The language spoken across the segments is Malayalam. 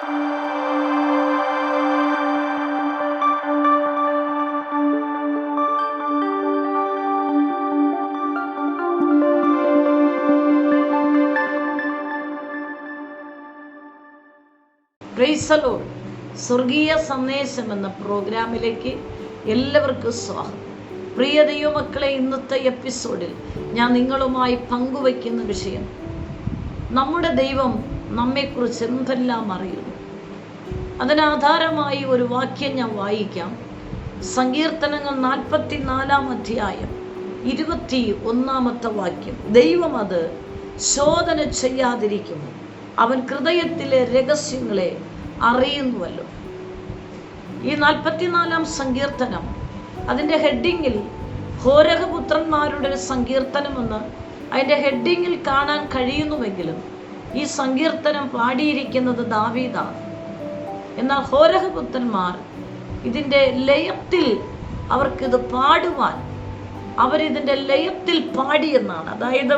പ്രൈസലോ സ്വർഗീയ സന്ദേശം എന്ന പ്രോഗ്രാമിലേക്ക് എല്ലാവർക്കും സ്വാഗതം. പ്രിയ ദൈവമക്കളെ ഇന്നത്തെ എപ്പിസോഡിൽ ഞാൻ നിങ്ങളുമായി പങ്കുവയ്ക്കുന്ന വിഷയം നമ്മുടെ ദൈവം നമ്മെക്കുറിച്ച് എന്തെല്ലാം അറിയുന്നു? അതിനാധാരമായി ഒരു വാക്യം ഞാൻ വായിക്കാം. സങ്കീർത്തനങ്ങൾ നാൽപ്പത്തി നാലാം അധ്യായം ഇരുപത്തി ഒന്നാമത്തെ വാക്യം. ദൈവം അത് ശോധന ചെയ്യാതിരിക്കുന്നു. അവൻ ഹൃദയത്തിലെ രഹസ്യങ്ങളെ അറിയുന്നുവല്ലോ. ഈ നാൽപ്പത്തിനാലാം സങ്കീർത്തനം അതിന്റെ ഹെഡിങ്ങിൽ ഹോരകപുത്രന്മാരുടെ ഒരു സങ്കീർത്തനമെന്ന് അതിന്റെ ഹെഡിങ്ങിൽ കാണാൻ കഴിയുന്നുവെങ്കിലും ഈ സങ്കീർത്തനം പാടിയിരിക്കുന്നത് ദാവീദാണ്. എന്നാൽ ഹോരഹപുത്രന്മാർ ഇതിന്റെ ലയത്തിൽ അവർക്കിത് പാടുവാൻ അവരിതിന്റെ ലയത്തിൽ പാടിയെന്നാണ് അതായത്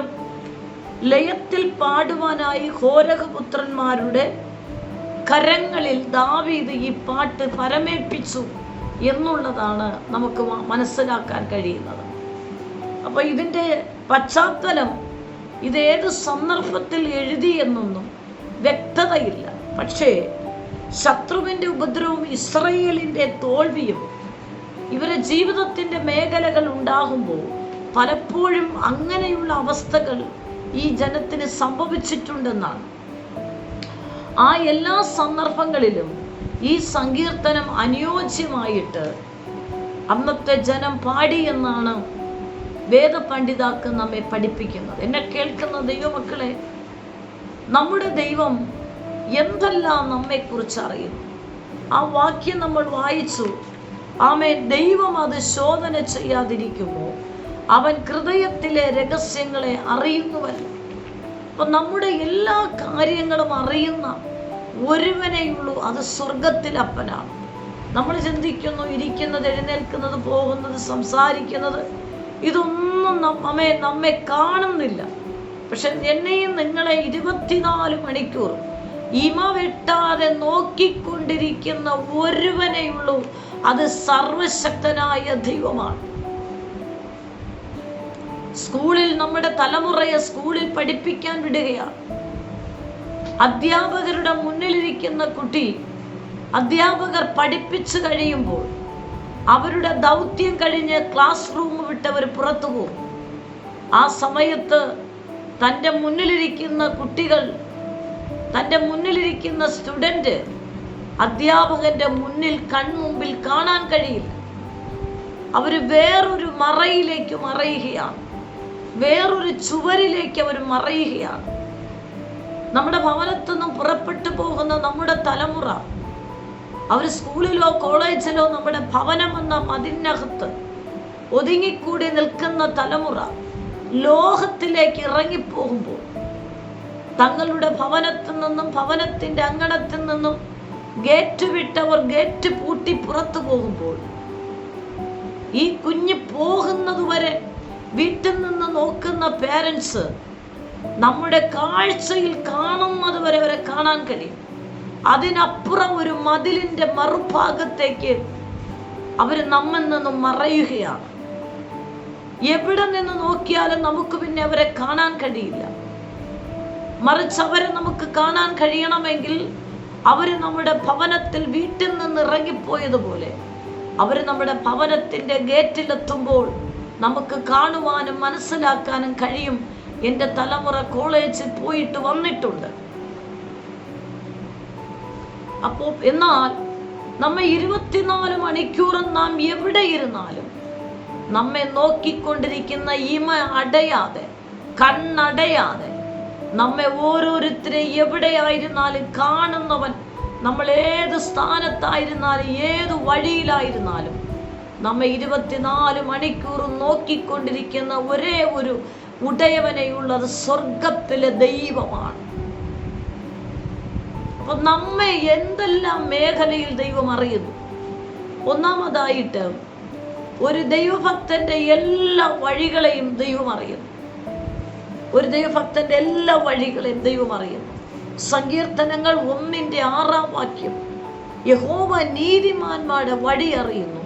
ലയത്തിൽ പാടുവാനായി ഹോരഹപുത്രന്മാരുടെ കരങ്ങളിൽ ദാവീദ് ഈ പാട്ട് പരമേൽപ്പിച്ചു എന്നുള്ളതാണ് നമുക്ക് മനസ്സിലാക്കാൻ കഴിയുന്നത്. അപ്പൊ ഇതിന്റെ പശ്ചാത്തലം ഇത് ഏത് സന്ദർഭത്തിൽ എഴുതി എന്നൊന്നും വ്യക്തതയില്ല. പക്ഷേ ശത്രുവിന്റെ ഉപദ്രവവും ഇസ്രയേലിന്റെ തോൽവിയും ഇവരെ ജീവിതത്തിന്റെ മേഖലകൾ ഉണ്ടാകുമ്പോൾ പലപ്പോഴും അങ്ങനെയുള്ള അവസ്ഥകൾ ഈ ജനത്തിന് സംഭവിച്ചിട്ടുണ്ടെന്നാണ്. ആ എല്ലാ സന്ദർഭങ്ങളിലും ഈ സങ്കീർത്തനം അനുയോജ്യമായിട്ട് അന്നത്തെ ജനം പാടി എന്നാണ് വേദപണ്ഡിതാക്കൾ നമ്മെ പഠിപ്പിക്കുന്നത്. എന്നെ കേൾക്കുന്ന ദൈവമക്കളെ നമ്മുടെ ദൈവം എന്തെല്ലാം നമ്മെക്കുറിച്ച് അറിയുന്നു ആ വാക്യം നമ്മൾ വായിച്ചു. ആമേ ദൈവം അത് ശോധന ചെയ്യാതിരിക്കുമോ? അവൻ ഹൃദയത്തിലെ രഹസ്യങ്ങളെ അറിയുന്നുവല്ലോ. അപ്പൊ നമ്മുടെ എല്ലാ കാര്യങ്ങളും അറിയുന്ന ഒരുവനെയുള്ളൂ. അത് സ്വർഗത്തിലപ്പനാണ് നമ്മൾ ചിന്തിക്കുന്നു ഇരിക്കുന്നത് എഴുന്നേൽക്കുന്നത് പോകുന്നത് സംസാരിക്കുന്നത്. ഇതൊന്നും നമ്മെ നമ്മെ കാണുന്നില്ല. പക്ഷെ എന്നെയും നിങ്ങളെ ഇരുപത്തിനാല് മണിക്കൂർ ഇമ വെട്ടാതെ നോക്കിക്കൊണ്ടിരിക്കുന്ന ഒരുവനെയുള്ളൂ. അത് സർവശക്തനായ ദൈവമാണ്. സ്കൂളിൽ നമ്മുടെ തലമുറയെ സ്കൂളിൽ പഠിപ്പിക്കാൻ വിടുകയാണ്. അധ്യാപകരുടെ മുന്നിലിരിക്കുന്ന കുട്ടി അധ്യാപകർ പഠിപ്പിച്ചു കഴിയുമ്പോൾ അവരുടെ ദൗത്യം കഴിഞ്ഞ് ക്ലാസ് റൂം വിട്ടവർ പുറത്തു പോകും. ആ സമയത്ത് തന്റെ മുന്നിലിരിക്കുന്ന കുട്ടികൾ തന്റെ മുന്നിലിരിക്കുന്ന സ്റ്റുഡന്റ് അധ്യാപകന്റെ മുന്നിൽ കൺമുമ്പിൽ കാണാൻ കഴിയില്ല. അവർ വേറൊരു മറയിലേക്ക് മറയുകയാണ്. വേറൊരു ചുവരിലേക്ക് അവർ മറയുകയാണ്. നമ്മുടെ ഭവനത്തു നിന്നും പുറപ്പെട്ടു പോകുന്ന നമ്മുടെ തലമുറ അവർ സ്കൂളിലോ കോളേജിലോ നമ്മുടെ ഭവനം എന്ന മതിനകത്ത് ഒതുങ്ങിക്കൂടി നിൽക്കുന്ന തലമുറ ലോകത്തിലേക്ക് ഇറങ്ങിപ്പോകുമ്പോൾ തങ്ങളുടെ ഭവനത്തിൽ നിന്നും ഭവനത്തിന്റെ അങ്കണത്തിൽ നിന്നും ഗേറ്റ് വിട്ടവർ ഗേറ്റ് പൂട്ടി പുറത്തു പോകുമ്പോൾ ഈ കുഞ്ഞ് പോകുന്നതുവരെ വീട്ടിൽ നിന്ന് നോക്കുന്ന പേരൻസ് നമ്മുടെ കാഴ്ചയിൽ കാണുന്നത് വരെ അവരെ കാണാൻ കഴിയും. അതിനപ്പുറം ഒരു മതിലിന്റെ മറുഭാഗത്തേക്ക് അവർ നമ്മിൽ നിന്നും മറയുകയാണ്. എവിടെ നിന്ന് നോക്കിയാലും നമുക്ക് പിന്നെ അവരെ കാണാൻ കഴിയില്ല. മറിച്ച് അവരെ നമുക്ക് കാണാൻ കഴിയണമെങ്കിൽ അവർ നമ്മുടെ ഭവനത്തിൽ വീട്ടിൽ നിന്ന് ഇറങ്ങിപ്പോയതുപോലെ അവർ നമ്മുടെ ഭവനത്തിന്റെ ഗേറ്റിലെത്തുമ്പോൾ നമുക്ക് കാണുവാനും മനസ്സിലാക്കാനും കഴിയും. എന്റെ തലമുറ കോളേജിൽ പോയിട്ട് വന്നിട്ടുണ്ട്. അപ്പോൾ എന്നാൽ നമ്മെ ഇരുപത്തിനാല് മണിക്കൂറും നാം എവിടെ ഇരുന്നാലും നമ്മെ നോക്കിക്കൊണ്ടിരിക്കുന്ന ഇമ അടയാതെ കണ്ണടയാതെ നമ്മെ ഓരോരുത്തരെ എവിടെയായിരുന്നാലും കാണുന്നവൻ നമ്മൾ ഏത് സ്ഥാനത്തായിരുന്നാലും ഏത് വഴിയിലായിരുന്നാലും നമ്മെ ഇരുപത്തിനാല് മണിക്കൂറും നോക്കിക്കൊണ്ടിരിക്കുന്ന ഒരേ ഒരു ഉടയവനെയുള്ളത് സ്വർഗത്തിലെ ദൈവമാണ്. അപ്പൊ നമ്മെ എന്തെല്ലാം മേഖലയിൽ ദൈവം അറിയുന്നു? ഒന്നാമതായിട്ട് ഒരു ദൈവഭക്തന്റെ എല്ലാ വഴികളെയും ദൈവം അറിയുന്നു. ഒരു ദൈവഭക്തന്റെ എല്ലാ വഴികളും ദൈവം അറിയുന്നു. സങ്കീർത്തനങ്ങൾ ഒന്നിന്റെ ആറാം വാക്യം. യഹോവ നീതിമാന്മാരുടെ വഴി അറിയുന്നു.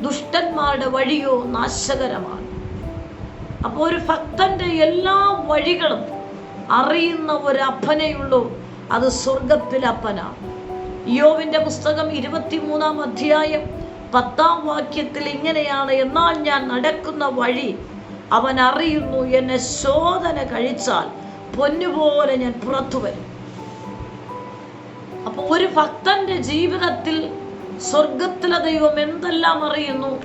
ദുഷ്ടന്മാരുടെ വഴിയോ നാശകരമാണ്. അപ്പോൾ ഒരു ഭക്തന്റെ എല്ലാ വഴികളും അറിയുന്ന ഒരു അപ്പനെയുള്ളൂ. അത് സ്വർഗത്തിലപ്പനാണ് യോവിന്റെ പുസ്തകം ഇരുപത്തിമൂന്നാം അധ്യായം പത്താം വാക്യത്തിൽ ഇങ്ങനെയാണ് എന്നാൽ ഞാൻ നടക്കുന്ന വഴി അവൻ അറിയുന്നു എന്നെ ശോധന കഴിച്ചാൽ പൊന്നുപോലെ ഞാൻ പുറത്തു വരും. അപ്പൊ ഒരു ഭക്തന്റെ ജീവിതത്തിൽ സ്വർഗത്തിലെ ദൈവം എന്തെല്ലാം അറിയുന്നു?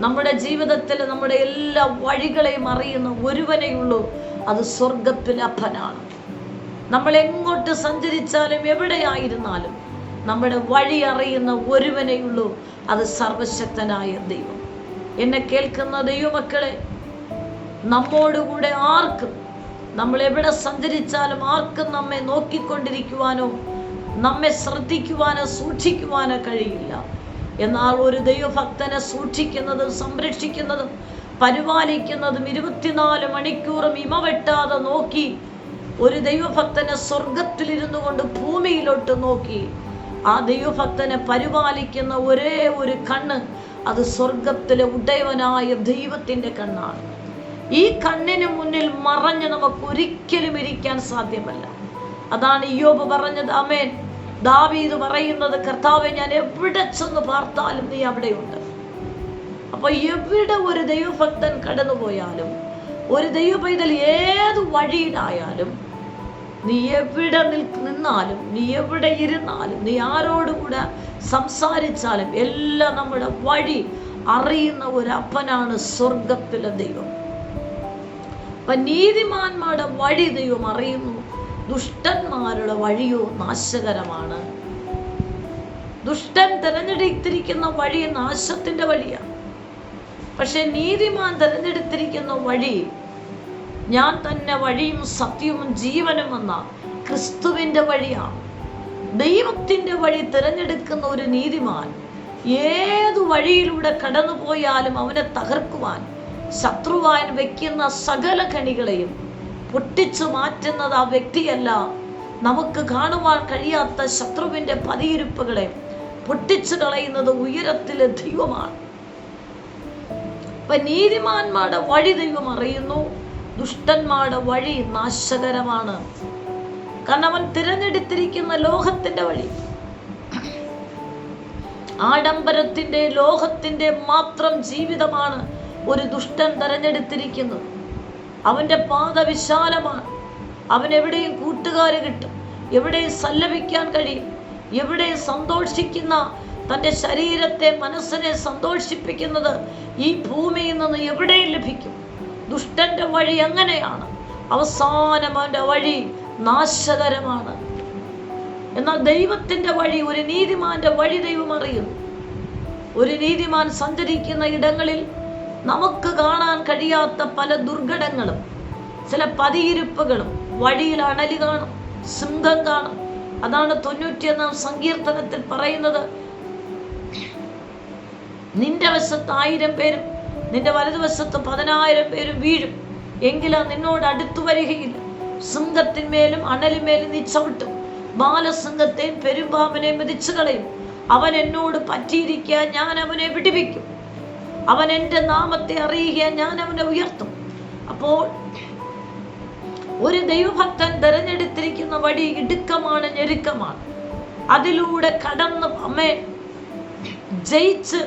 നമ്മുടെ ജീവിതത്തിൽ നമ്മുടെ എല്ലാ വഴികളെയും അറിയുന്ന ഒരുവനെയുള്ളൂ അത് സ്വർഗത്തിലെ അപ്പനാണ്. നമ്മൾ എങ്ങോട്ട് സഞ്ചരിച്ചാലും എവിടെയായിരുന്നാലും നമ്മുടെ വഴി അറിയുന്ന ഒരുവനെയുള്ളൂ അത് സർവശക്തനായ ദൈവം. എന്നെ കേൾക്കുന്ന ദൈവമക്കളെ നമ്മോടുകൂടെ ആർക്കും? നമ്മൾ എവിടെ സഞ്ചരിച്ചാലും ആർക്കും നമ്മെ നോക്കിക്കൊണ്ടിരിക്കുവാനോ നമ്മെ ശ്രദ്ധിക്കുവാനോ സൂക്ഷിക്കുവാനോ കഴിയില്ല. എന്നാൽ ഒരു ദൈവഭക്തനെ സൂക്ഷിക്കുന്നതും സംരക്ഷിക്കുന്നതും പരിപാലിക്കുന്നതും ഇരുപത്തിനാല് മണിക്കൂറും ഇമവെട്ടാതെ നോക്കി ഒരു ദൈവഭക്തനെ സ്വർഗത്തിലിരുന്നു കൊണ്ട് ഭൂമിയിലോട്ട് നോക്കി ആ ദൈവഭക്തനെ പരിപാലിക്കുന്ന ഒരേ ഒരു കണ്ണ് അത് സ്വർഗത്തിലെ ഉടയവനായ ദൈവത്തിന്റെ കണ്ണാണ്. ഈ കണ്ണിന് മുന്നിൽ മറഞ്ഞ് നമുക്ക് ഒരിക്കലും ഇരിക്കാൻ സാധ്യമല്ല. അതാണ് യോബ് പറഞ്ഞത് അമേൻ. ദാവീദ് പറയുന്നത് കർത്താവെ ഞാൻ എവിടെ ചെന്ന് പാർത്താലും നീ അവിടെയുണ്ട്. അപ്പൊ എവിടെ ഒരു ദൈവഭക്തൻ കടന്നുപോയാലും ഒരു ദൈവപൈതൽ ഏത് വഴിയിലായാലും നീ എവിടെ നിന്നാലും നീ എവിടെ ഇരുന്നാലും നീ ആരോടുകൂടെ സംസാരിച്ചാലും എല്ലാം നമ്മുടെ വഴി അറിയുന്ന ഒരു അപ്പനാണ് സ്വർഗത്തിലെ ദൈവം. അപ്പൊ നീതിമാന്മാരുടെ വഴി ദൈവം അറിയുന്നു. ദുഷ്ടന്മാരുടെ വഴിയോ നാശകരമാണ്. ദുഷ്ടൻ തിരഞ്ഞെടുത്തിരിക്കുന്ന വഴി നാശത്തിന്റെ വഴിയാണ്. പക്ഷെ നീതിമാൻ തിരഞ്ഞെടുത്തിരിക്കുന്ന വഴി ഞാൻ തന്നെ വഴിയും സത്യവും ജീവനും എന്ന ക്രിസ്തുവിന്റെ വഴിയാണ്. ദൈവത്തിന്റെ വഴി തിരഞ്ഞെടുക്കുന്ന ഒരു നീതിമാൻ ഏതു വഴിയിലൂടെ കടന്നു പോയാലും അവനെ തകർക്കുവാൻ ശത്രുവാൻ വെക്കുന്ന സകല കണികളെയും പൊട്ടിച്ചു മാറ്റുന്നത് ആ വ്യക്തിയല്ല. നമുക്ക് കാണുവാൻ കഴിയാത്ത ശത്രുവിന്റെ പതിയിരുപ്പുകളെ പൊട്ടിച്ചു കളയുന്നത് ഉയരത്തിലെ ദൈവമാണ്. ഇപ്പൊ നീതിമാന്മാരുടെ വഴി ദൈവം അറിയുന്നു. ദുഷ്ടന്മാരുടെ വഴി നാശകരമാണ്. കാരണം അവൻ തിരഞ്ഞെടുത്തിരിക്കുന്ന ലോഹത്തിന്റെ വഴി. ആഡംബരത്തിന്റെ ലോഹത്തിന്റെ മാത്രം ജീവിതമാണ് ഒരു ദുഷ്ടൻ തെരഞ്ഞെടുത്തിരിക്കുന്നു. അവന്റെ പാത വിശാലമാണ്. അവൻ എവിടെയും കൂട്ടുകാർ കിട്ടും. എവിടെയും സല്ലപിക്കാൻ കഴിയും. എവിടെയും സന്തോഷിക്കുന്ന തന്റെ ശരീരത്തെ മനസ്സിനെ സന്തോഷിപ്പിക്കുന്നത് ഈ ഭൂമിയിൽ നിന്ന് എവിടെയും ലഭിക്കും. ദുഷ്ടന്റെ വഴി എങ്ങനെയാണ്? അവസാനം അവന്റെ വഴി നാശകരമാണ്. എന്നാൽ ദൈവത്തിന്റെ വഴി ഒരു നീതിമാന്റെ വഴി ദൈവം അറിയുന്നു. ഒരു നീതിമാൻ സഞ്ചരിക്കുന്ന ഇടങ്ങളിൽ നമുക്ക് കാണാൻ കഴിയാത്ത പല ദുർഘടങ്ങളും ചില പതിയിരുപ്പുകളും വഴിയിൽ അണലി കാണും സിംഹം കാണും. അതാണ് തൊണ്ണൂറ്റിയൊന്നാം സങ്കീർത്തനത്തിൽ പറയുന്നത്. നിന്റെ വശത്ത് ആയിരം പേരും നിന്റെ വലതുവശത്ത് പതിനായിരം പേരും വീഴും. എങ്കിലും നിന്നോട് അടുത്തു വരികയില്ല. സിംഹത്തിന്മേലും അണലിന്മേലും നീ ചവിട്ടും. ബാലസിംഹത്തെയും പെരുമ്പാമ്പിനെയും മെതിച്ചു കളയും അവൻ എന്നോട് പറ്റിയിരിക്കാൻ ഞാൻ അവനെ വിടിവിക്കും. അവൻ എന്റെ നാമത്തെ അറിയുക ഞാൻ അവനെ ഉയർത്തും. അപ്പോൾ ഒരു ദൈവഭക്തൻ തിരഞ്ഞെടുത്തിരിക്കുന്ന വഴി ഇടുക്കമാണ് ഞെരുക്കമാണ്. അതിലൂടെ കടന്ന് അമ്മേ ജയിച്ച്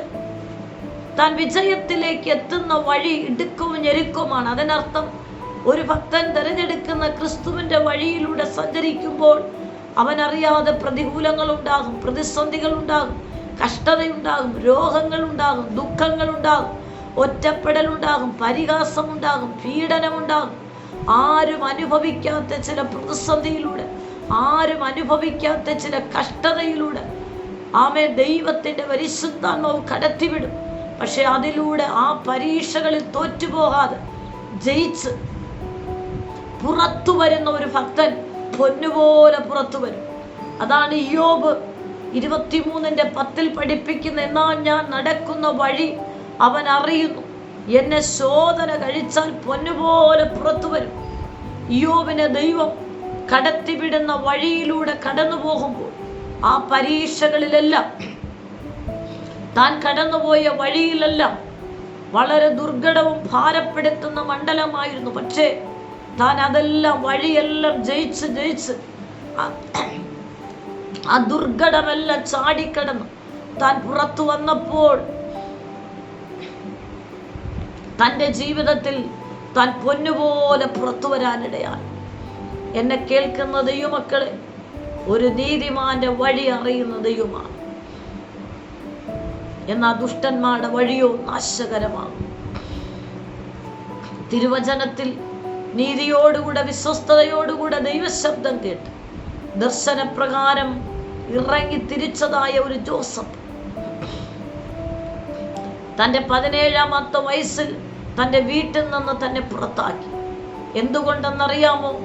താൻ വിജയത്തിലേക്ക് എത്തുന്ന വഴി ഇടുക്കവും ഞെരുക്കവുമാണ്. അതിനർത്ഥം ഒരു ഭക്തൻ തിരഞ്ഞെടുക്കുന്ന ക്രിസ്തുവിന്റെ വഴിയിലൂടെ സഞ്ചരിക്കുമ്പോൾ അവനറിയാതെ പ്രതിസന്ധികൾ ഉണ്ടാകും കഷ്ടതയുണ്ടാകും രോഗങ്ങളുണ്ടാകും ദുഃഖങ്ങളുണ്ടാകും ഒറ്റപ്പെടലുണ്ടാകും പരിഹാസമുണ്ടാകും പീഡനമുണ്ടാകും. ആരും അനുഭവിക്കാത്ത ചില പ്രതിസന്ധിയിലൂടെ ആരും അനുഭവിക്കാത്ത ചില കഷ്ടതയിലൂടെ ആമെ ദൈവത്തിന്റെ പരിശുദ്ധാത്മാവ് കടത്തിവിടും. പക്ഷെ അതിലൂടെ ആ പരീക്ഷകളിൽ തോറ്റുപോകാതെ ജയിച്ച് പുറത്തു വരുന്ന ഒരു ഭക്തൻ പൊന്നുപോലെ പുറത്തു വരും അതാണ് യോബ് ഇരുപത്തിമൂന്നിന്റെ പത്തിൽ പഠിപ്പിക്കുന്ന എന്നാൽ ഞാൻ നടക്കുന്ന വഴി അവൻ അറിയുന്നു. എന്നെ ശോധന കഴിച്ചാൽ പൊന്നുപോലെ പുറത്തു വരും. യോബിനെ ദൈവം കടത്തിവിടുന്ന വഴിയിലൂടെ കടന്നു പോകുമ്പോൾ ആ പരീക്ഷകളിലെല്ലാം താൻ കടന്നുപോയ വഴിയിലെല്ലാം വളരെ ദുർഘടവും ഭാരപ്പെടുത്തുന്ന മണ്ഡലമായിരുന്നു. പക്ഷേ താൻ അതെല്ലാം വഴിയെല്ലാം ജയിച്ച് ജയിച്ച് ആ- ദുർഘടമെല്ലാം ചാടിക്കടന്നു. താൻ പുറത്തു വന്നപ്പോൾ തന്റെ ജീവിതത്തിൽ താൻ പൊന്നുപോലെ പുറത്തു വരാനിടയായി. എന്നെ കേൾക്കുന്ന ദൈവമക്കളെ ഒരു നീതിമാന്റെ വഴി അറിയുന്ന ദൈവമാണ് ദുഷ്ടന്മാരുടെ വഴിയോ നാശകരമാകും തിരുവചനത്തിൽ നീതിയോടുകൂടെ വിശ്വസ്തയോടുകൂടെ ദൈവശബ്ദം കേട്ട് ദർശനപ്രകാരം ഇറങ്ങി തിരിച്ചതായ ഒരു ജോസഫ്. തന്റെ പതിനേഴാമത്തെ വയസ്സിൽ തന്റെ വീട്ടിൽ നിന്ന് തന്നെ പുറത്താക്കി. എന്തുകൊണ്ടെന്നറിയാമോ?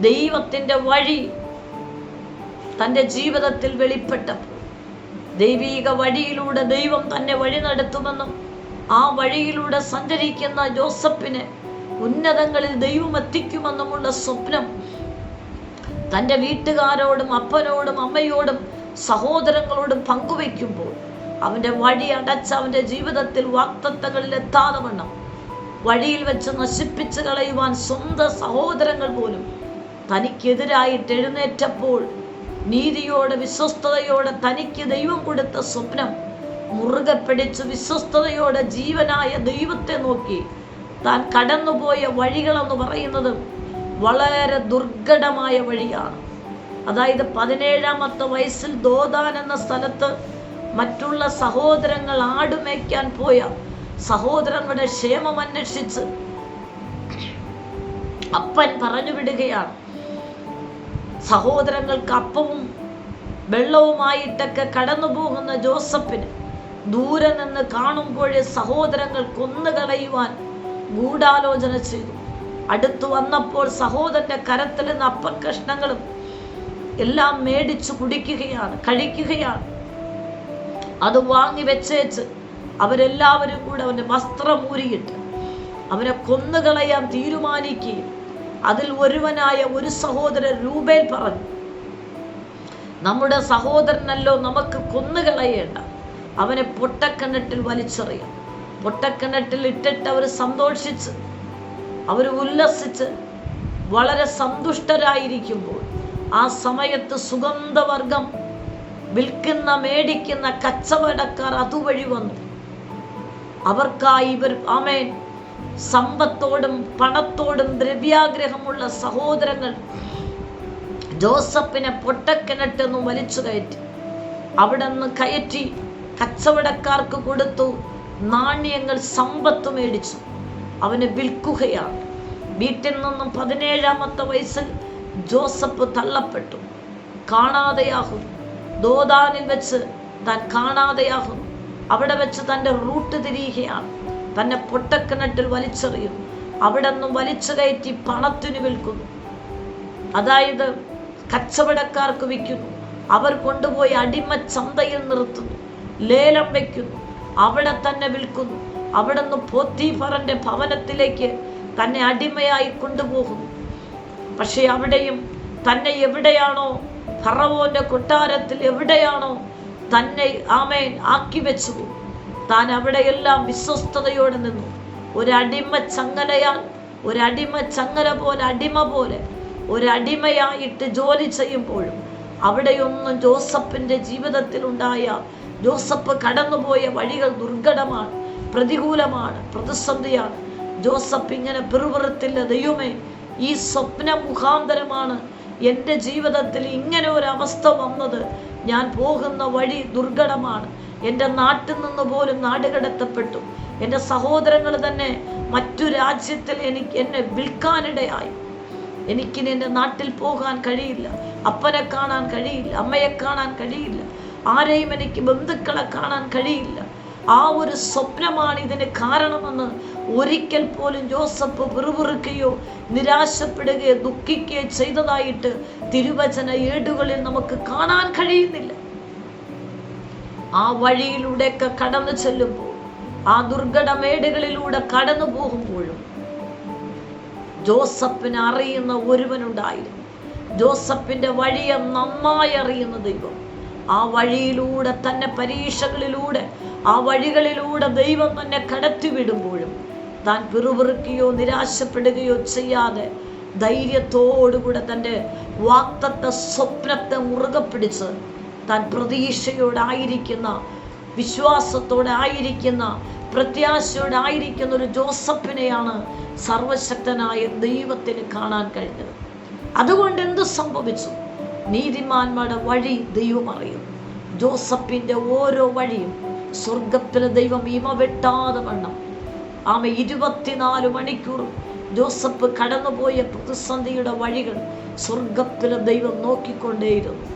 ദൈവത്തിന്റെ വഴി തന്റെ ജീവിതത്തിൽ വെളിപ്പെട്ടപ്പോൾ. ദൈവീക വഴിയിലൂടെ ദൈവം തന്നെ വഴി നടത്തുമെന്നും ആ വഴിയിലൂടെ സഞ്ചരിക്കുന്ന ജോസഫിന് ഉന്നതങ്ങളിൽ ദൈവം എത്തിക്കുമെന്നുമുള്ള സ്വപ്നം തന്റെ വീട്ടുകാരോടും അപ്പനോടും അമ്മയോടും സഹോദരങ്ങളോടും പങ്കുവയ്ക്കുമ്പോൾ അവന്റെ വഴി അടച്ച അവന്റെ ജീവിതത്തിൽ വാക്തത്വങ്ങളിൽ എത്താതെ വണ്ണം. വഴിയിൽ വെച്ച് നശിപ്പിച്ചു കളയുവാൻ സ്വന്തം സഹോദരങ്ങൾ പോലും തനിക്കെതിരായിട്ട് എഴുന്നേറ്റപ്പോൾ നീതിയോടെ വിശ്വസ്തയോടെ തനിക്ക് ദൈവം കൊടുത്ത സ്വപ്നം മുറുകെ പിടിച്ച് വിശ്വസ്തയോടെ ജീവനായ ദൈവത്തെ നോക്കി താൻ കടന്നുപോയ വഴികളെന്ന് പറയുന്നത് വളരെ ദുർഘടമായ വഴിയാണ്. അതായത് പതിനേഴാമത്തെ വയസ്സിൽ ദോദാൻ എന്ന സ്ഥലത്ത് മറ്റുള്ള സഹോദരങ്ങൾ ആടുമേക്കാൻ പോയ സഹോദരങ്ങളുടെ ക്ഷേമം അന്വേഷിച്ച് അപ്പൻ പറഞ്ഞു വിടുകയാണ് സഹോദരങ്ങൾക്ക് അപ്പവും വെള്ളവുമായിട്ടൊക്കെ കടന്നു പോകുന്ന ജോസഫിന് ദൂരെ നിന്ന് കാണുമ്പോഴേ സഹോദരങ്ങൾ കൊന്നുകളയുവാൻ ഗൂഢാലോചന ചെയ്തു. അടുത്തു വന്നപ്പോൾ സഹോദരന്റെ കരത്തിൽ നിന്ന് അപ്പക്കഷ്ണങ്ങളും എല്ലാം മേടിച്ചു കുടിക്കുകയാണ് കഴിക്കുകയാണ്. അത് വാങ്ങി വെച്ചേച്ച് അവരെല്ലാവരും കൂടെ അവന്റെ വസ്ത്രം ഊരിയിട്ട് അവനെ കൊന്നുകളയാൻ തീരുമാനിക്കുകയും അതിൽ ഒരുവനായ ഒരു സഹോദരൻ രൂപേൽ പറഞ്ഞു നമ്മുടെ സഹോദരനല്ലോ നമുക്ക് കൊന്നുകളയേണ്ട. അവനെ പൊട്ടക്കിണറ്റിൽ വലിച്ചെറിയാം. പൊട്ടക്കിണറ്റിൽ ഇട്ടിട്ട് അവർ സന്തോഷിച്ച് അവർ ഉല്ലസിച്ച് വളരെ സന്തുഷ്ടരായിരിക്കുമ്പോൾ ആ സമയത്ത് സുഗന്ധവർഗം വിൽക്കുന്ന മേടിക്കുന്ന കച്ചവടക്കാർ അതുവഴി വന്നു. അവർക്കായി ഇവർ ആമേൻ സമ്പത്തോടും പണത്തോടും ദ്രവ്യാഗ്രഹമുള്ള സഹോദരങ്ങൾ ജോസഫിനെ പൊട്ടക്കിണറ്റെന്ന് വലിച്ചു കയറ്റി. അവിടെ നിന്ന് കയറ്റി കച്ചവടക്കാർക്ക് കൊടുത്തു നാണ്യങ്ങൾ സമ്പത്ത് മേടിച്ചു. അവനെ വിൽക്കുകയാണ്. വീട്ടിൽ നിന്നും പതിനേഴാമത്തെ വയസ്സിൽ ജോസഫ് തള്ളപ്പെട്ടു. കാണാതെയാകുന്നു ദോദാനിൽ വെച്ച് താൻ കാണാതെയാകുന്നു അവിടെ വെച്ച് തന്റെ റൂട്ട് തിരിയുകയാണ്. തന്നെ പൊട്ടക്കിണറ്റിൽ വലിച്ചെറിയുന്നു അവിടെ നിന്നും വലിച്ചു കയറ്റി പണത്തിന് വിൽക്കുന്നു. അതായത് കച്ചവടക്കാർക്ക് വിൽക്കുന്നു. അവർ കൊണ്ടുപോയി അടിമ ചന്തയിൽ നിർത്തുന്നു. ലേലം വയ്ക്കുന്നു. അവിടെ തന്നെ വിൽക്കുന്നു. അവിടെ നിന്ന് പോത്തീഫറിന്റെ ഭവനത്തിലേക്ക് തന്നെ അടിമയായി കൊണ്ടുപോകും. പക്ഷെ അവിടെയും തന്നെ എവിടെയാണോ ഫറവോന്റെ കൊട്ടാരത്തിൽ എവിടെയാണോ തന്നെ ആമേൻ ആക്കി വെച്ചു. താൻ അവിടെയെല്ലാം വിശ്വസ്തയോടെ നിന്നു. ഒരടിമ ചങ്ങലയാൽ ഒരടിമ ചങ്ങല പോലെ അടിമ പോലെ ഒരടിമയായിട്ട് ജോലി ചെയ്യുമ്പോഴും അവിടെയൊന്നും ജോസഫിന്റെ ജീവിതത്തിലുണ്ടായ ജോസഫ് കടന്നുപോയ വഴികൾ ദുർഘടമാണ്. പ്രതികൂലമാണ് പ്രതിസന്ധിയാണ്. ജോസഫ് ഇങ്ങനെ പെറുപെറുത്തില്ല ദൈവമേ ഈ സ്വപ്ന മുഖാന്തരമാണ് എന്റെ ജീവിതത്തിൽ ഇങ്ങനെ ഒരു അവസ്ഥ വന്നത്. ഞാൻ പോകുന്ന വഴി ദുർഘടമാണ്. എന്റെ നാട്ടിൽ നിന്ന് പോലും നാടുകടത്തപ്പെട്ടു എന്റെ സഹോദരങ്ങൾ തന്നെ മറ്റു രാജ്യത്തിൽ എനിക്ക് എന്നെ വിൽക്കാനിടയായി. എനിക്കിനി എന്റെ നാട്ടിൽ പോകാൻ കഴിയില്ല. അപ്പനെ കാണാൻ കഴിയില്ല. അമ്മയെ കാണാൻ കഴിയില്ല. ആരെയും എനിക്ക് ബന്ധുക്കളെ കാണാൻ കഴിയില്ല. ആ ഒരു സ്വപ്നമാണ് ഇതിന് കാരണമെന്ന് ഒരിക്കൽ പോലും ജോസഫ് വെറുപെറുക്കുകയോ നിരാശപ്പെടുകയോ ദുഃഖിക്കുകയോ ചെയ്തതായിട്ട് തിരുവചന ഏടുകളിൽ നമുക്ക് കാണാൻ കഴിയുന്നില്ല. ആ വഴിയിലൂടെയൊക്കെ കടന്നു ചെല്ലുമ്പോൾ ആ ദുർഘടമേടുകളിലൂടെ കടന്നു പോകുമ്പോഴും ജോസഫിനെ അറിയുന്ന ഒരുവനുണ്ടായിരുന്നു. ജോസഫിന്റെ വഴിയെ നന്നായി അറിയുന്ന ദൈവം. ആ വഴിയിലൂടെ തന്നെ പരീക്ഷകളിലൂടെ ആ വഴികളിലൂടെ ദൈവം തന്നെ കടത്തിവിടുമ്പോഴും താൻ പിറുപിറുക്കുകയോ നിരാശപ്പെടുകയോ ചെയ്യാതെ ധൈര്യത്തോടുകൂടെ തന്റെ വാക്തത്തെ സ്വപ്നത്തെ മുറുകെ പിടിച്ച് താൻ പ്രതീക്ഷയോടായിരിക്കുന്ന വിശ്വാസത്തോടെ ആയിരിക്കുന്ന പ്രത്യാശയോടെ ആയിരിക്കുന്ന ഒരു ജോസഫിനെയാണ് സർവശക്തനായ ദൈവത്തിന് കാണാൻ കഴിഞ്ഞത്. അതുകൊണ്ട് എന്ത് സംഭവിച്ചു? നീതിമാന്മാരുടെ വഴി ദൈവം അറിയും. ജോസഫിന്റെ ഓരോ വഴിയും സ്വർഗത്തിലെ ദൈവം ഇമ വെട്ടാതെ വണ്ണം. ആമ ഇരുപത്തിനാല് മണിക്കൂർ ജോസഫ് കടന്നുപോയ പ്രതിസന്ധിയുടെ വഴികൾ സ്വർഗത്തിലെ ദൈവം നോക്കിക്കൊണ്ടേയിരുന്നു.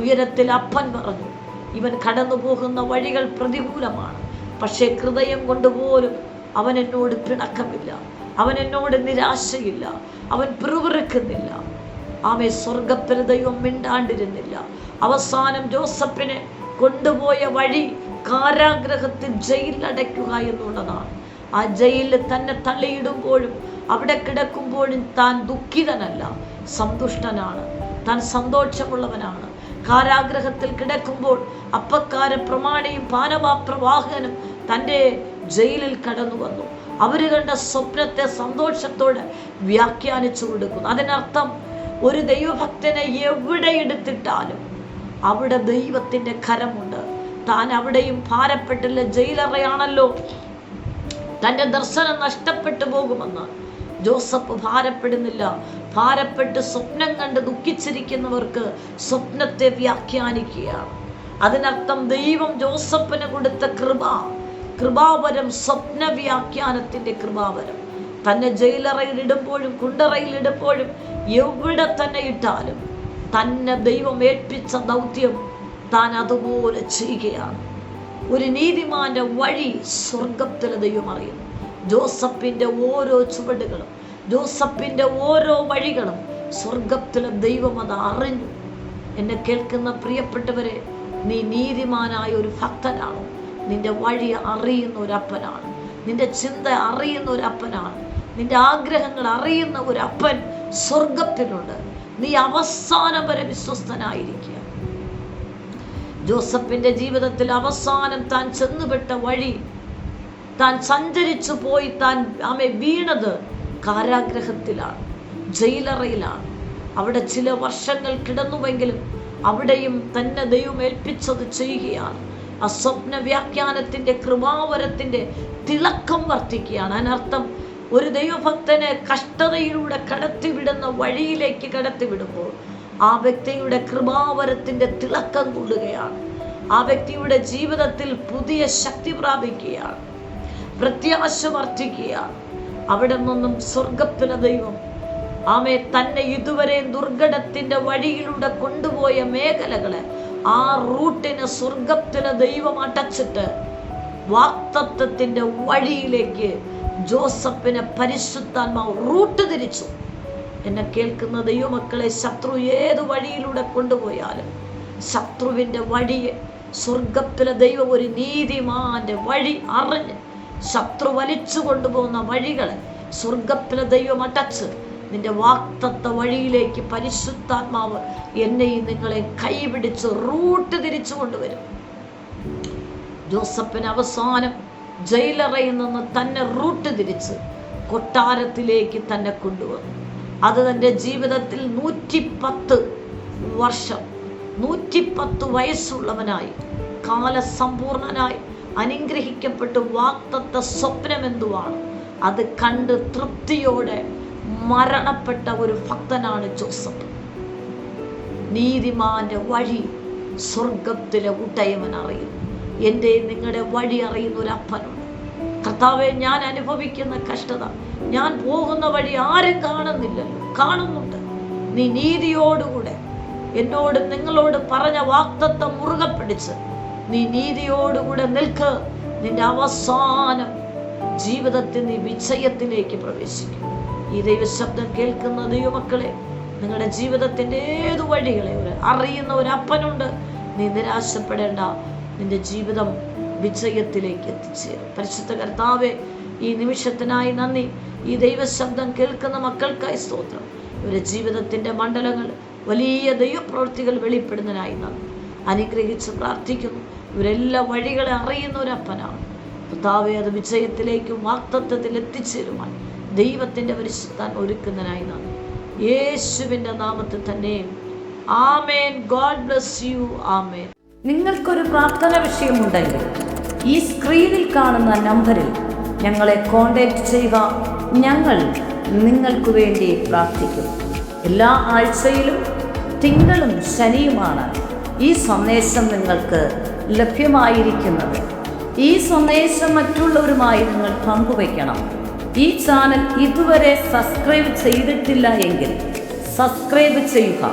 ഉയരത്തിൽ അപ്പൻ പറഞ്ഞു ഇവൻ കടന്നു പോകുന്ന വഴികൾ പ്രതികൂലമാണ്. പക്ഷേ ഹൃദയം കൊണ്ടുപോലും അവൻ എന്നോട് പിണക്കമില്ല. അവൻ എന്നോട് നിരാശയില്ല. അവൻ പിറുവിറുക്കുന്നില്ല ആമെ സ്വർഗത്തിന് ദൈവം മിണ്ടാണ്ടിരുന്നില്ല. അവസാനം ജോസഫിനെ കൊണ്ടുപോയ വഴി കാരാഗ്രഹത്തിൽ ജയിലിലടയ്ക്കുക എന്നുള്ളതാണ്. ആ ജയിലിൽ തന്നെ തള്ളിയിടുമ്പോഴും അവിടെ കിടക്കുമ്പോഴും താൻ ദുഃഖിതനല്ല സന്തുഷ്ടനാണ്. താൻ സന്തോഷമുള്ളവനാണ്. കാരാഗ്രഹത്തിൽ കിടക്കുമ്പോൾ അപ്പക്കാര പ്രമാണിയും പാനപാപ്രവാഹകനും തന്റെ ജയിലിൽ കടന്നു വന്നു. അവർ കണ്ട സ്വപ്നത്തെ സന്തോഷത്തോടെ വ്യാഖ്യാനിച്ചു കൊടുക്കുന്നു. അതിനർത്ഥം ഒരു ദൈവഭക്തനെ എവിടെ എടുത്തിട്ടാലും അവിടെ ദൈവത്തിന്റെ കരമുണ്ട്. താൻ അവിടെയും ഭാരപ്പെട്ടില്ല ജയിലറയാണല്ലോ. തന്റെ ദർശനം നഷ്ടപ്പെട്ടു പോകുമെന്ന് ജോസഫ് ഭാരപ്പെടുന്നില്ല. ഭാരപ്പെട്ട് സ്വപ്നം കണ്ട് ദുഃഖിച്ചിരിക്കുന്നവർക്ക് സ്വപ്നത്തെ വ്യാഖ്യാനിക്കുകയാണ്. അതിനർത്ഥം ദൈവം ജോസഫിന് കൊടുത്ത കൃപ കൃപാവരം സ്വപ്ന വ്യാഖ്യാനത്തിന്റെ കൃപാവരം. തന്നെ ജയിലറയിൽ ഇടുമ്പോഴും കുണ്ടറയിൽ ഇടുമ്പോഴും എവിടെ തന്നെ ഇട്ടാലും തന്നെ ദൈവം ഏൽപ്പിച്ച ദൗത്യം താൻ അതുപോലെ ചെയ്യുകയാണ്. ഒരു നീതിമാന്റെ വഴി സ്വർഗത്തിലെ ദൈവം അറിയുന്നു ജോസഫിന്റെ ഓരോ ചുവടുകളും ജോസഫിന്റെ ഓരോ വഴികളും സ്വർഗത്തിലെ ദൈവം അത് അറിഞ്ഞു. എന്നെ കേൾക്കുന്ന പ്രിയപ്പെട്ടവരെ നീ നീതിമാനായ ഒരു ഭക്തനാണ്. നിന്റെ വഴി അറിയുന്ന ഒരു അപ്പനാണ്. നിന്റെ ചിന്ത അറിയുന്ന ഒരു അപ്പനാണ്. നിന്റെ ആഗ്രഹങ്ങൾ അറിയുന്ന ഒരു അപ്പൻ സ്വർഗത്തിലുണ്ട് നീ അവസാനം വരെ വിശ്വസ്തനായിരിക്കുക. ജോസഫിന്റെ ജീവിതത്തിൽ അവസാനം താൻ ചെന്നുപെട്ട വഴി താൻ സഞ്ചരിച്ചു പോയി താൻ ആമെ വീണത് കാരാഗ്രഹത്തിലാണ് ജയിലറയിലാണ്. അവിടെ ചില വർഷങ്ങൾ കിടന്നുവെങ്കിലും അവിടെയും തന്നെ ദൈവം ഏൽപ്പിച്ചത് ചെയ്യുകയാണ്. ആ സ്വപ്ന വ്യാഖ്യാനത്തിന്റെ കൃപാവരത്തിന്റെ തിളക്കം വർദ്ധിക്കുകയാണ് അതിനർത്ഥം ഒരു ദൈവഭക്തനെ കഷ്ടതയിലൂടെ കടത്തിവിടുന്ന വഴിയിലേക്ക് കടത്തിവിടുമ്പോൾ ആ വ്യക്തിയുടെ കൃപാവരത്തിന്റെ തിളക്കം കൂടുകയാണ്. ആ വ്യക്തിയുടെ ജീവിതത്തിൽ പുതിയ ശക്തി പ്രാപിക്കുകയാണ്. പ്രത്യാശ വർദ്ധിക്കുകയാണ്. അവിടെ നിന്നും സ്വർഗത്തിലെ ദൈവം ആമെ തന്നെ ഇതുവരെ ദുർഘടത്തിന്റെ വഴിയിലൂടെ കൊണ്ടുപോയ മേഖലകളെ ആ റൂട്ടിന് സ്വർഗത്തിലെ ദൈവം അടച്ചിട്ട് വാക്തത്വത്തിന്റെ വഴിയിലേക്ക് ജോസഫിനെ പരിശുദ്ധാത്മാവ് റൂട്ട് തിരിച്ചു. എന്നെ കേൾക്കുന്ന ദൈവമക്കളെ ശത്രു ഏത് വഴിയിലൂടെ കൊണ്ടുപോയാലും ശത്രുവിന്റെ വഴിയെ സ്വർഗത്തിലെ ദൈവം ഒരു നീതിമാന്റെ വഴി അറിഞ്ഞ് ശത്രു വലിച്ചു കൊണ്ടുപോകുന്ന വഴികളെ സ്വർഗത്തിലെ ദൈവം അടച്ച് നിന്റെ വാക്തത്വ വഴിയിലേക്ക് പരിശുദ്ധാത്മാവ് എന്നെയും നിങ്ങളെ കൈപിടിച്ച് റൂട്ട് തിരിച്ചു കൊണ്ടുവരും. ജോസഫിന് അവസാനം ജയിലറയിൽ നിന്ന് തന്നെ റൂട്ട് തിരിച്ച് കൊട്ടാരത്തിലേക്ക് തന്നെ കൊണ്ടുവന്നു. അത് തന്റെ ജീവിതത്തിൽ നൂറ്റിപ്പത്ത് വർഷം നൂറ്റിപ്പത്ത് വയസ്സുള്ളവനായി കാലസമ്പൂർണനായി അനുഗ്രഹിക്കപ്പെട്ട് വാക്തത്വ സ്വപ്നമെന്തുവാണ്? അത് കണ്ട് തൃപ്തിയോടെ മരണപ്പെട്ട ഒരു ഭക്തനാണ് ജോസഫ്. നീതിമാന്റെ വഴി സ്വർഗത്തിലെ ഉടയവൻ അറിയുന്നു. എന്റെ നിങ്ങളുടെ വഴി അറിയുന്ന ഒരു അപ്പനുണ്ട്. കർത്താവെ ഞാൻ അനുഭവിക്കുന്ന കഷ്ടത ഞാൻ പോകുന്ന വഴി ആരും കാണുന്നില്ലല്ലോ. കാണുന്നുണ്ട്. നീ നീതിയോടുകൂടെ എന്നോട് നിങ്ങളോട് പറഞ്ഞ വാക്തത്വം മുറുകെ പിടിച്ച് നീ നീതിയോടുകൂടെ നിൽക്ക്. നിന്റെ അവസാനം ജീവിതത്തിൽ നീ വിജയത്തിലേക്ക് പ്രവേശിക്കും. ഈ ദൈവശബ്ദം കേൾക്കുന്ന ദൈവമക്കളെ നിങ്ങളുടെ ജീവിതത്തിന്റെ ഏതു വഴികളെ അറിയുന്ന ഒരു അപ്പനുണ്ട്. നീ നിരാശപ്പെടേണ്ട. നിന്റെ ജീവിതം വിജയത്തിലേക്ക് എത്തിച്ചേരും പരിശുദ്ധ കർത്താവെ ഈ നിമിഷത്തിനായി നന്ദി. ഈ ദൈവശബ്ദം കേൾക്കുന്ന മക്കൾക്കായി സ്തോത്രം. ഇവരുടെ ജീവിതത്തിന്റെ മണ്ഡലങ്ങൾ വലിയ ദൈവപ്രവൃത്തികൾ വെളിപ്പെടുന്നതിനായി നന്ദി. അനുഗ്രഹിച്ച് പ്രാർത്ഥിക്കുന്നു. ഇവരെല്ലാ വഴികളെ അറിയുന്ന ഒരപ്പനാണ് കർത്താവെ അത് വിജയത്തിലേക്കും വാക്തത്വത്തിൽ എത്തിച്ചേരുമാൻ ദൈവത്തിന്റെ പരിശുദ്ധാൻ ഒരുക്കുന്നതിനായി നന്ദി. യേശുവിന്റെ നാമത്തിൽ തന്നെ. ആമേൻ. God bless you. ആമേൻ. നിങ്ങൾക്കൊരു പ്രാർത്ഥന വിഷയമുണ്ടെങ്കിൽ ഈ സ്ക്രീനിൽ കാണുന്ന നമ്പറിൽ ഞങ്ങളെ കോൺടാക്റ്റ് ചെയ്യുക. ഞങ്ങൾ നിങ്ങൾക്ക് വേണ്ടി പ്രാർത്ഥിക്കും. എല്ലാ ആഴ്ചയിലും തിങ്കളും ശനിയുമാണ് ഈ സന്ദേശം നിങ്ങൾക്ക് ലഭ്യമായിരിക്കുന്നത്. ഈ സന്ദേശം മറ്റുള്ളവരുമായി നിങ്ങൾ പങ്കുവയ്ക്കണം. ഈ ചാനൽ ഇതുവരെ സബ്സ്ക്രൈബ് ചെയ്തിട്ടില്ല എങ്കിൽ സബ്സ്ക്രൈബ് ചെയ്യുക.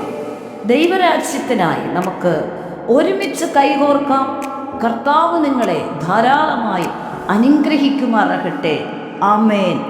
ദൈവരാജ്യത്തിനായി നമുക്ക് ഒരുമിച്ച് കൈകോർക്കാം. കർത്താവ് നിങ്ങളെ ധാരാളമായി അനുഗ്രഹിക്കുമാറാകട്ടെ. ആമേൻ.